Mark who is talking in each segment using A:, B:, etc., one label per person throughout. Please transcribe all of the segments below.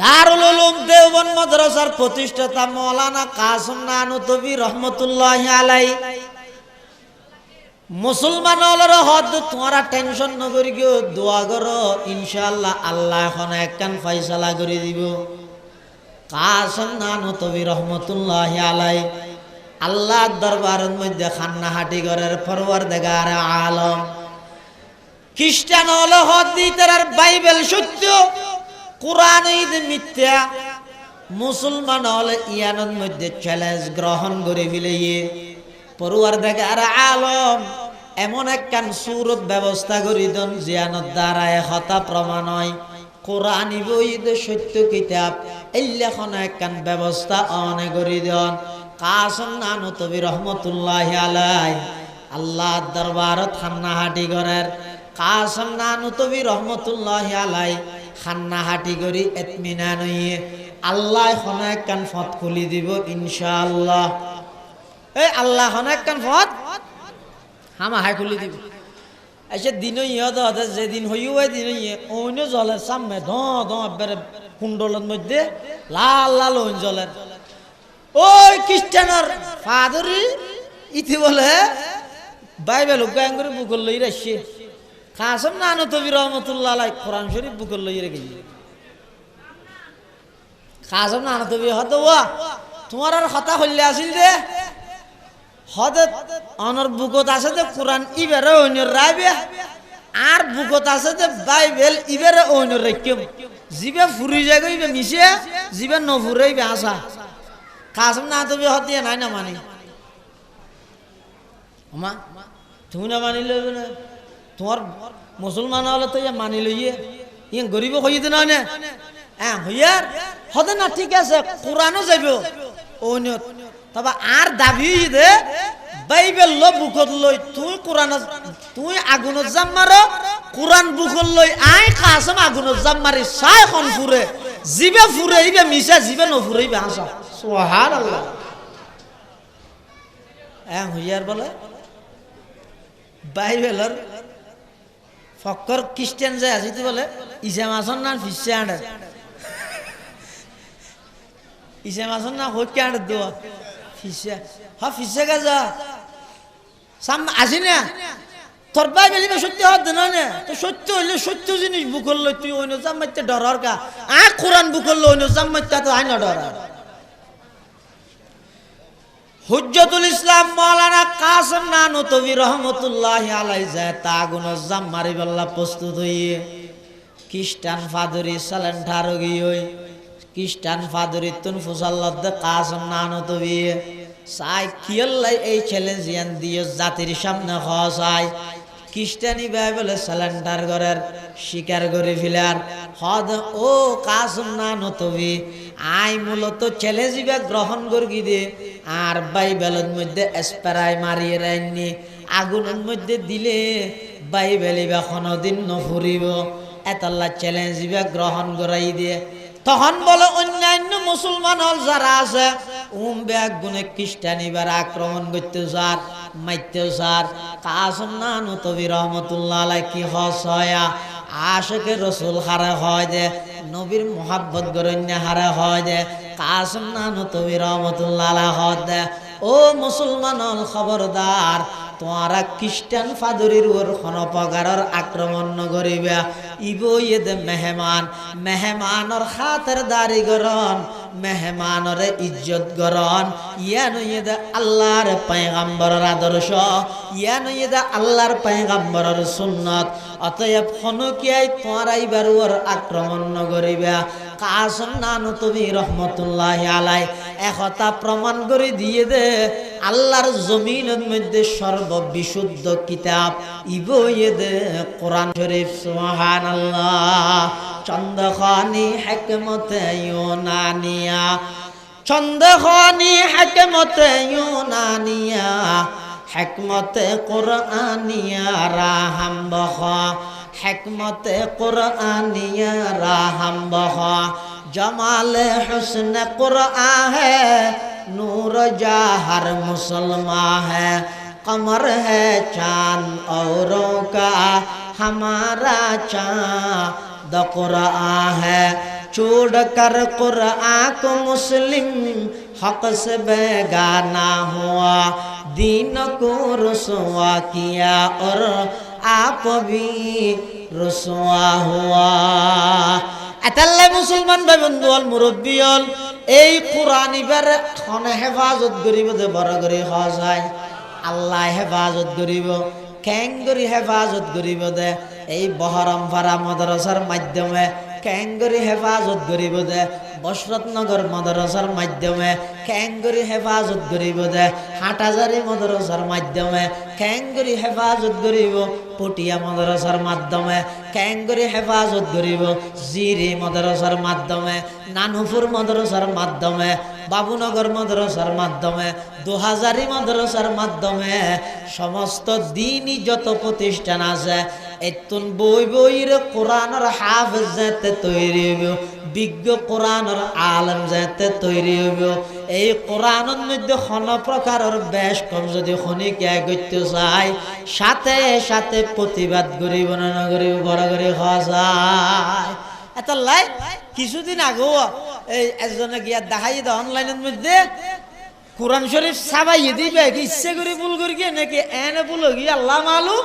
A: দারুল উলুম দেওবন মাদ্রাসার প্রতিষ্ঠাতা মৌলানা কাসম নানুতবি রহমতুল্লাহ আলাই মুসলমান হলের হদ, তোমারা টেনশন নকরি গিয়ে দোয়া করো, ইনশাআল্লাহ আল্লাহ এখন একখান ফয়সালা করে দিব। কাসম নানুতবি রহমতুল্লাহ আলাই আল্লাহর দরবারের মধ্যে খান্না হাটি ঘরের ফরওয়ার দেগার আলম। খ্রিস্টান হলো হদ দিতার বাইবেল সত্য। কোরআন মিথ্যা, মুসলমান হলে ইয়ানের মধ্যে চ্যালেঞ্জ গ্রহণ করে ফেলিয়ে পড়ুয়ার দেখে আর আলম, এমন একখান সুরত ব্যবস্থা করি দন, জিয়ানত দ্বারা হতা প্রমাণ হয়। কোরআন বইদ সত্য কিতাব এল্লাখন একখান ব্যবস্থা অনে করি দন। কাসম নানু তবি রহমতুল্লাহ আলাই। আল্লাহ দরবারত হান্নাহাটি ঘরের কাসম নানু তবি রহমতুল্লাহ আলাই। খান্নাহাটি করি এতমিনান হইয়ে আল্লাহ এখন একখান ফত খুলি দিব, ইনশাআল্লাহ। এই আল্লাহ এখন একখান ফত? হামা হাই খুলি দিব। এসে দিন যেদিন হইও দিন ইয়ে। অন্য জলের সামনে ধ ধ বেড়ে কুণ্ডলের মধ্যে লাল লাল ওই জলের ওই খ্রিস্টানের ফাদরি, ইতি বলে, বাইবেল গায়ন করে বুকল লই রাখছে খাসম না নতবি রহমতুল্লাহ আলাই কোরআন শরীফ বুকল লই রেখেছি খাসম না নতবি হত ওয়া তোমার আর কথা হইলে আসিল দে হদে অনর বুকত আছে যে কোরআন ইবেরে অন্যর রাইবে, আর বুকত আছে যে বাইবেল ইবেরে অন্যর রেখেম জিবে ফুরি যায় ইবে মিশে, জিবে নফুরে ইবে আসা। কাসম না তবে হতে নাই না মানি। আমা তুমি না মানি লইবে না। তোমার মুসলমান হলে তো ইয়া মানি লইয়ে ইয়ে গরিব হইয়ে দিন না? হ্যাঁ হইয়ার হতে না ঠিক আছে কোরআনও যাইব। অন্য তবে আর দাবি দে বাইবেল লো বুকত লই তুই কোরআন তুই আগুনত জাম মার কোরআন বুকত লই আই কাসম আগুনত জাম মারি চাই খন ফুরে জিবে ফুরে ইবে মিশা জিবে নফুরে ইবে হাসা। সোহার আল্লাহ হ্যাঁ হইয়ার বলে। বাইবেলর ফক্কর খ্রিস্টান যে আছে বলে ইসা মাসন না ফিসে আনে ইসা মাসন না হইকে আনে দোয়া। ফিসে হা ফিসে গাজা সাম আসি না? তোর বাইবেল ইবে সত্য হত না নে? তো সত্য হইলে সত্য জিনিস বুকল লই তুই অন্য জামাইতে ডরার কা। আ কোরআন বুকল লই অন্য জামাইতে তো আই না ডরার হুজ্জতুল ইসলাম মাওলানা কাসম নানুতবি রহমতুল্লাহ আলাই যায় তা গুণ জাম মারি বল্লা প্রস্তুত হইয়ে। খ্রিস্টান ফাদরি সালেন ঠারো গিয়ে খ্রিস্টান ফাদরি তুন ফুসাল্লাদ কাসম নানুতবি। সাই কিয়ল্লাই এই চ্যালেঞ্জ ইয়ান দিয়ে জাতির সামনে হসাই খ্রিস্টানি বাইবেলে স্যালেন্ডার ঘরের স্বীকার করে ফেলার। হদ, ও কাসম না নতবি, আই মূলত চ্যালেঞ্জ গ্রহণ করি দে, আর বাইবেলের মধ্যে স্প্রাই মারিয়ে রাইনি আগুনের মধ্যে দিলে বাইবেল ইবা কোনোদিন নফুরিব। এতাল্লা চ্যালেঞ্জ গ্রহণ করাই দিয়ে তখন বলে, অন্যান্য মুসলমান হল যারা আছে, উম ব্যাগ গুনে খ্রিস্টান এবার আক্রমণ করতে স্যার মাইতে স্যার কাসম না, নতবি রহমতুল্লাহ কি হস হয়া আশেকে রসুল হারে হয় যে নবীর মোহাব্বত গরণ্য হারে হয় যে কাসম না, নতবি রহমতুল্লাহ দে। ও মুসলমান হল খবরদার তোমারা খ্রিস্টান ফাদরির ওর কোন প্রকারের আক্রমণ নগরিবা। ইব ইয়েদ মেহমান, মেহমানর খাতের দাড়ি গরন মেহমানর ইজ্জত গরন ইয়ান ইয়েদ আল্লাহর পয়গাম্বরের আদর্শ, ইয়ান ইয়েদ আল্লাহর পয়গাম্বরের সুন্নত। অতএব খনকিয়াই তোমারা ইবার ওর আক্রমণ নগরিবা। কাসম নানু তুমি রহমতুল্লাহ আলাই। একথা প্রমাণ করে দিয়ে দে, আল্লাহর জমিনের মধ্যে সর্ববিশুদ্ধ কিতাব ইবয়ে দে, কোরআন শরীফ সুহান আল্লাহ চন্দ্রখানি হেকমতে ইউনানিয়া, চন্দ্রখানি হেকমতে ইউনানিয়া, হেকমতে কোরআনিয়া, রাহাম বখা। হেকমতে কোরআনিয়া রাহাম বখা জমাল হুসন কোরআন है नूर जाहर मुसलमान है कमर है चांद औरों का हमारा चांद कुरान है छोड़ कर कुरआ को मुस्लिम हक से बेगाना हुआ दीन को रसुआ किया और आप भी रसुआ हुआ এতাল্লাই মুসলমান ভাই বন্ধু হল মুরব্বী হল এই কোরআন এবার খনে হেফাজত করিব যে বড় করে হওয়া যায় আল্লাহ হেফাজত করিব কেং করি হেফাজত করিব দে এই বহরম ফারা মাদ্রাসার মাধ্যমে কেং করি হেফাজত করিব দে। বসরতনগর মাদ্রাসার মাধ্যমে কেং করি হেফাজত করিব দে। হাটাজারি মাদ্রাসার মাধ্যমে কেং করি হেফাজত করিব। পটিয়া মাদ্রাসার মাধ্যমে কেং করি হেফাজত করিব। জিরি মাদ্রাসার মাধ্যমে, নানুপুর মাদ্রাসার মাধ্যমে, বাবুনগর মাদ্রাসার মাধ্যমে, দুহাজারি মাদ্রাসার মাধ্যমে সমস্ত দিনই যত প্রতিষ্ঠান আছে এতুন বই বইর কোরআনের হাফেজ যাতে তৈরি হইব, বিজ্ঞ কোরআনের আলম যাতে তৈরি হইব। এই কোরআনের মধ্যে কোন প্রকারের বেশ কম যদি খনিকে করতে চাই, সাথে সাথে প্রতিবাদ করিব না করিব বড় করে যায়। এত লাই কিছুদিন আগেও এই একজনে গিয়া দেখাই দে অনলাইনের মধ্যে, কোরআন শরীফ সাবাইয়ে দিবে ইচ্ছে করে ভুল করি নাকি এনে ভুল গিয়ে আল্লাহ মালুম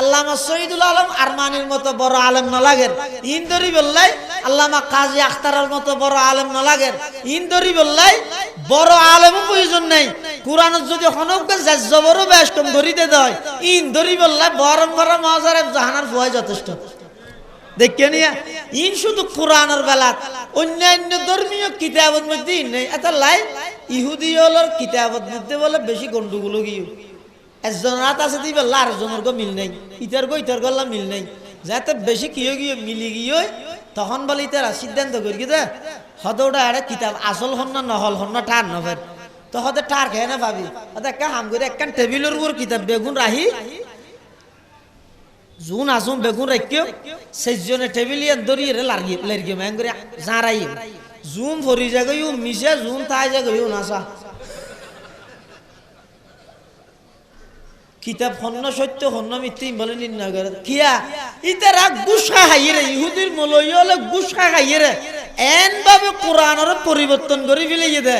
A: আল্লামা শহীদুল আলম আরমানির মতো বড় আলেম না লাগেন ইন দরি বললাই আল্লামা কাজী আখতারের মতো বড় আলেম না লাগেন ইন দরি বললাই বড় আলেমও প্রয়োজন নাই। কোরআনত যদি হনক জবরও কম ধরিতে দেয়। ইন দরি বললাই বরম বরম মহাজারে জাহানার ফুয়াই যথেষ্ট। দেখিয়ে নিয়া ইন শুধু কোরআনের বেলা, অন্যান্য ধর্মীয় কিতাবত মধ্যে ইন নেই। এটা লাই ইহুদি হলোর কিতাবত মধ্যে বলে বেশি গন্ডগোল গিয়ে। একজন রাত আছে দিবে লার জনের গো মিল নেই, ইতার গো ইতার গল্লা মিল নেই। যাতে বেশি কিয় গিয়ে মিলি গিয়ে তখন বলে ইতারা সিদ্ধান্ত করি কি দে হদৌটা আরে কিতাব আসল হন না নহল হন না ঠার নফের তো হতে ঠার খেয়ে না ভাবি। হতে একটা হাম করে একখান টেবিলের উপর কিতাব বেগুন রাহি। জুন আসুন বেগুন রাখিও সেজনে টেবিলিয়ে দরিয়ে লার্গি লার্গি ম্যাং করে জারাই জুম ভরি যাগে ইউ মিশে জুম তাই যাগে ইউ নাসা কিতাব হন্য সত্য হন্য মিথ্যে বলে নির্ণয় করে কিয়া? ইতারা গুসা খাইয়ে রে ইহুদির মলই হলে গুসা খাইয়ে রে এন ভাবে কোরআনের পরিবর্তন করে ফেলে দে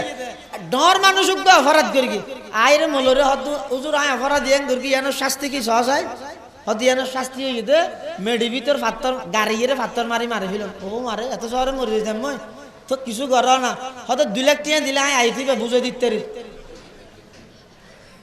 A: ডর মানুষ অপরাধ করি কি? আইরে মলরে হদ উজুর আয় অপরাধ ইয়ান করি কি ইয়ানোর শাস্তি কি সহজ হয়? হদিয়ানোর শাস্তি হয়ে গেছে মেডি ভিতর ফাত্তর গাড়িয়ে ফাত্তর মারি মারি ফেল। ও মারে, এত শহরে মরি যেতাম মই। তো কিছু কর না। হয়তো দুই লাখ টিয়া দিলে আই আই থিবে বুঝে দিতে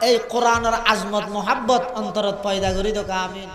A: এই কোরআনের আজমত মোহাব্বত অন্তরত পয়দা করি তো আমিন